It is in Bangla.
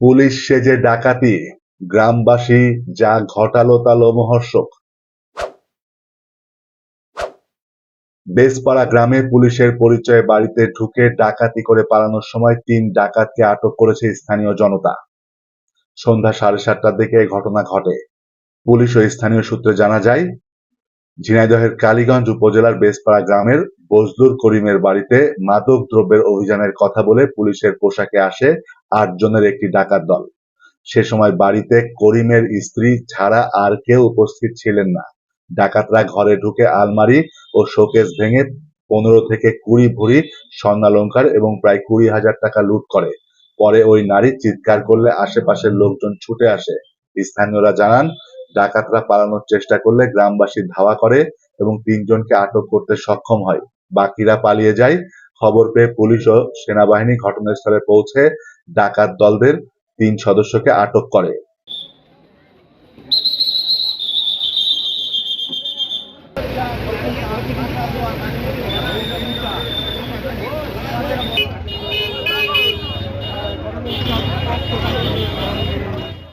পুলিশ সেজে ডাকাতি, গ্রামবাসী যা ঘটালো তা লোমহর্ষক বেসপাড়া গ্রামে পুলিশের পরিচয়ে বাড়িতে ঢুকে ডাকাতি করে পালানোর সময় তিন ডাকাতকে আটক করেছে স্থানীয় জনতা। সন্ধ্যা সাড়ে সাতটার দিকে এই ঘটনা ঘটে। পুলিশ ও স্থানীয় সূত্রে জানা যায়, ঝিনাইদহের কালীগঞ্জ উপজেলার বেসপাড়া গ্রামের বজলুর করিমের বাড়িতে মাদক দ্রব্যের অভিযানের কথা বলে পুলিশের পোশাকে আসে আট জনের একটি ডাকাত দল। সে সময় বাড়িতে করিমের স্ত্রী ছাড়া আর কেউ উপস্থিত ছিলেন না। ডাকাতরা ঘরে ঢুকে আলমারি ও শোকেস ভেঙে পনেরো থেকে কুড়ি ভরি স্বর্ণালঙ্কার এবং প্রায় কুড়ি হাজার টাকা লুট করে। পরে ওই নারী চিৎকার করলে আশেপাশের লোকজন ছুটে আসে। স্থানীয়রা জানান, ডাকাতরা পালানোর চেষ্টা করলে গ্রামবাসী ধাওয়া করে এবং তিনজনকে আটক করতে সক্ষম হয়। বাকিরা পালিয়ে যায়। খবর পেয়ে পুলিশ ও সেনাবাহিনী ঘটনাস্থলে পৌঁছে ডাকাত দলদের তিন সদস্যকে আটক করে